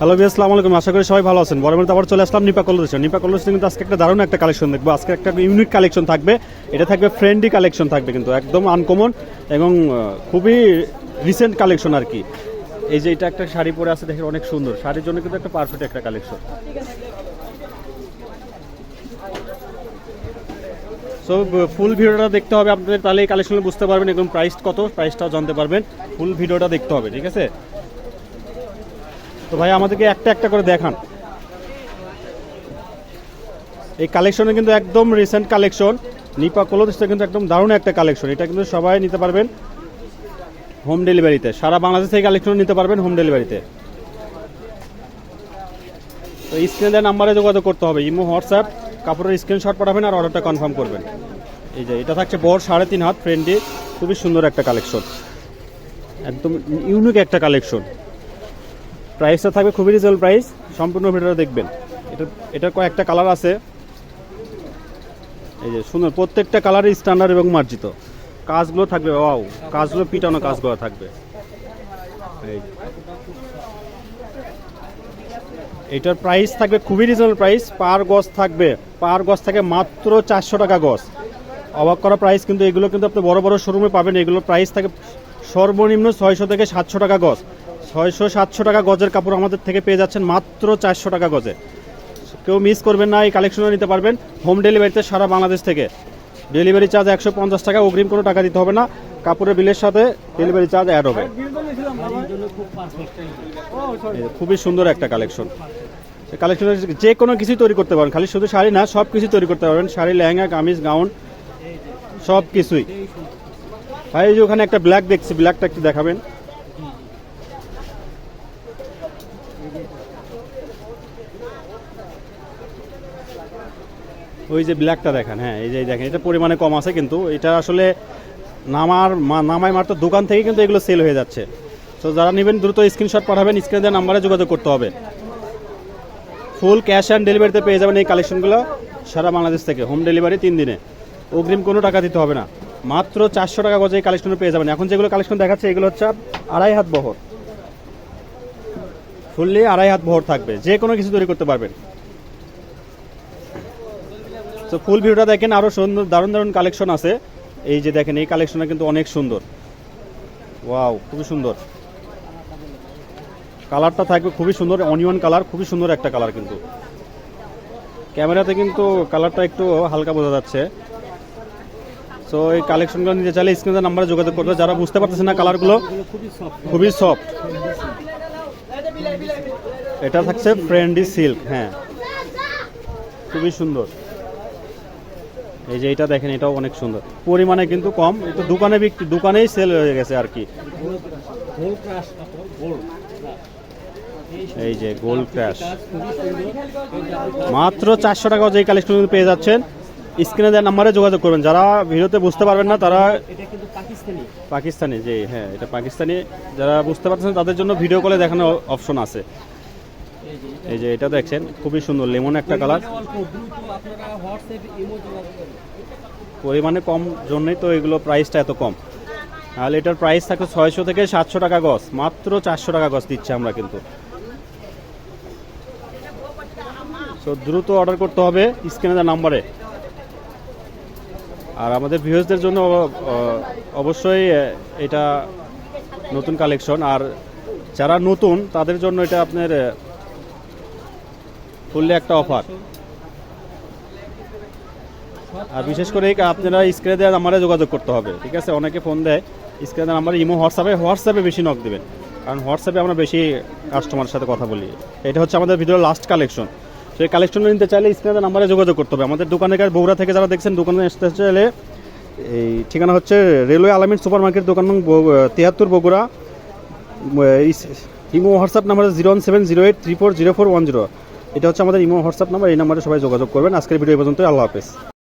Hello B আসসালামু আলাইকুম। আশা করি সবাই ভালো আছেন। বরাবর আবার চলে আসলাম নিপা কলেজ নিপা কলেজ কিন্তু আজকে একটা দারুণ একটা কালেকশন দেখব। আজকে একটা ইউনিক কালেকশন থাকবে। এটা থাকবে ফ্রেন্ডলি কালেকশন থাকবে কিন্তু, একদম আনকমন এবং খুবই রিসেন্ট কালেকশন আর কি। এই যে এটা একটা শাড়ি পরে আছে, দেখেন অনেক সুন্দর। শাড়ির জন্য কিন্তু একটা পারফেক্ট একটা কালেকশন সো ফুল ভিডিওটা দেখতে হবে আপনাদের, তাহলে এই কালেকশন বুঝতে পারবেন একদম প্রাইস কত প্রাইসটাও জানতে পারবেন। ফুল ভিডিওটা দেখতে হবে, ঠিক আছে? তো ভাই, আমাদেরকে একটা একটা করে দেখান। এই কালেকশনে কিন্তু একদম রিসেন্ট কালেকশন নিপা কলোদিসটা কিন্তু একদম দারুণ একটা কালেকশন এটা কিন্তু সবাই নিতে পারবেন হোম ডেলিভারিতে সারা বাংলাদেশ থেকে কালেকশন নিতে পারবেন হোম ডেলিভারিতে তো স্ক্রিনে দেওয়া নাম্বারে যোগাযোগ করতে হবে। ইমো, হোয়াটসঅ্যাপ, কাপড়ের স্ক্রিনশট পাঠাবেন আর অর্ডারটা কনফার্ম করবেন। এই যে, এটা থাকছে বড় সাড়ে তিন হাত ফ্রেন্ডলি খুবই সুন্দর একটা কালেকশন একদম ইউনিক একটা কালেকশন প্রাইসটা থাকবে খুবই রিজনেবল প্রাইস সম্পূর্ণ ভিডিওটা দেখবেন। এটা এটার কয়েকটা কালার আছে। এই যে সুন্দর, প্রত্যেকটা কালারই স্ট্যান্ডার্ড এবং মার্জিত। কাজগুলো থাকবে ওয়াও কাজগুলো পিটানো কাজগুলো থাকবে। এটার প্রাইস থাকবে খুবই রিজনেবল প্রাইস পার গজ থাকবে পার গজ থাকে মাত্র চারশো টাকা গজ। অবাক করা প্রাইস কিন্তু এগুলো কিন্তু আপনি বড় বড় শোরুমে পাবেন, এগুলোর প্রাইস থাকে সর্বনিম্ন ছয়শো থেকে সাতশো টাকা গজ। ছয়শো সাতশো টাকা গজের কাপড় আমাদের থেকে পেয়ে যাচ্ছেন মাত্র চারশো টাকা গজে। কেউ মিস করবেন না, এই কালেকশনও নিতে পারবেন হোম ডেলিভারিতে সারা বাংলাদেশ থেকে। ডেলিভারি চার্জ একশো পঞ্চাশ টাকা, অগ্রিম কোনো টাকা দিতে হবে না। কাপড়ের বিলের সাথে ডেলিভারি চার্জ অ্যাড হবে। খুবই সুন্দর একটা কালেকশন কালেকশন যে কোনো কিছুই তৈরি করতে পারেন, খালি শুধু শাড়ি না, সব কিছু তৈরি করতে পারবেন। শাড়ি, লেহেঙ্গা, কামিজ, গাউন, সব কিছুই। ভাই ওখানে একটা ব্ল্যাক দেখছি ব্ল্যাকটা একটু দেখাবেন। ওই যে ব্ল্যাকটা দেখেন হ্যাঁ এই যে দেখেন, এটা পরিমাণে কম আছে কিন্তু, এটা আসলে নামার নামায় মাত্র দোকান থেকে কিন্তু এগুলো সেল হয়ে যাচ্ছে। তো যারা নেবেন, দ্রুত স্ক্রিনশট পাঠাবেন স্ক্রিনে দেওয়া নাম্বারে যোগাযোগ করতে হবে। ফুল ক্যাশ অ্যান্ড ডেলিভারিতে পেয়ে যাবেন এই কালেকশনগুলো সারা বাংলাদেশ থেকে হোম ডেলিভারি তিন দিনে। অগ্রিম কোনো টাকা দিতে হবে না। মাত্র চারশো টাকা গজে এই কালেকশন পেয়ে যাবেন। এখন যেগুলো কালেকশন দেখাচ্ছে, এগুলো হচ্ছে আড়াই হাত বহর। ফুললি আড়াই হাত ভর থাকবে। যে কোনো কিছু তৈরি করতে পারবেন। তো ফুল ভিউটা দেখেন আরও সুন্দর, দারুণ দারুণ কালেকশন আছে। এই যে দেখেন, এই কালেকশনটা কিন্তু অনেক সুন্দর। ওয়াও, খুবই সুন্দর। কালারটা থাকবে খুবই সুন্দর, অনিয়ন কালার, খুবই সুন্দর একটা কালার কিন্তু। ক্যামেরাতে কিন্তু কালারটা একটু হালকা বোঝা যাচ্ছে। সো এই কালেকশনগুলো নিতে চাইলে স্ক্রিনের নাম্বারে যোগাযোগ করবে। যারা বুঝতে পারতেছে না কালারগুলো, খুবই সফট। এটা থাকছে ফ্রেন্ডি সিল্ক হ্যাঁ। খুবই সুন্দর। এই যে এটা দেখেন, এটাও অনেক সুন্দর। পরিমাণে কিন্তু কম একটু দোকানে বিক্রি, দোকানেই সেল হয়ে গেছে আর কি। এই যে গোল্ড ক্র্যাশ মাত্র চারশো টাকা যে কালেকশন পেয়ে যাচ্ছেন। স্ক্রিনে দেওয়ার নাম্বারে যোগাযোগ করবেন। যারা ভিডিওতে বুঝতে পারবেন না, তারা পাকিস্তানি। যে হ্যাঁ এটা পাকিস্তানি। যারা বুঝতে পারছেন তাদের জন্য ভিডিও কলে দেখানোর অপশন আছে। এই যে এটা দেখছেন, খুবই সুন্দর, লেমন একটা কালার। পরিমাণে কম জন্যই তো এগুলো প্রাইসটা এত কম। তাহলে এটার প্রাইস থাকে ছয়শো থেকে সাতশো টাকা গজ, মাত্র চারশো টাকা গজ দিচ্ছে আমরা কিন্তু। তো দ্রুত অর্ডার করতে হবে স্ক্রিনে নাম্বারে আর আমাদের ভিউজদের জন্য অবশ্যই এটা নতুন কালেকশন আর যারা নতুন, তাদের জন্য এটা আপনার ফুললি একটা অফার। আর বিশেষ করে আপনারা স্ক্রিনে দেওয়া নাম্বারে যোগাযোগ করতে হবে, ঠিক আছে? অনেকে ফোন দেয়, স্ক্রিনে দেওয়া নাম্বারে ইমো, হোয়াটসঅ্যাপে হোয়াটসঅ্যাপে বেশি নক দেবেন। কারণ হোয়াটসঅ্যাপে আমরা বেশি কাস্টমারের সাথে কথা বলি। এটা হচ্ছে আমাদের ভিডিওর লাস্ট কালেকশন তো এই কালেকশন নিতে চাইলে স্ক্রিনে নাম্বারে যোগাযোগ করতে হবে। আমাদের দোকানের কাছে, বগুড়া থেকে যারা দেখছেন, দোকানে আসতে চাইলে এই ঠিকানা হচ্ছে রেলওয়ে আলামিন সুপার মার্কেট দোকান নং তিয়াত্তর, Bogura. Imo, WhatsApp number zero one seven zero eight three four zero four one zero এটা হচ্ছে আমাদের ইমো, হোয়াটসঅ্যাপ নাম্বার, এই নাম্বারে সবাই যোগাযোগ করবেন। আজকের ভিডিও পর্যন্ত আল্লাহ হাফেজ।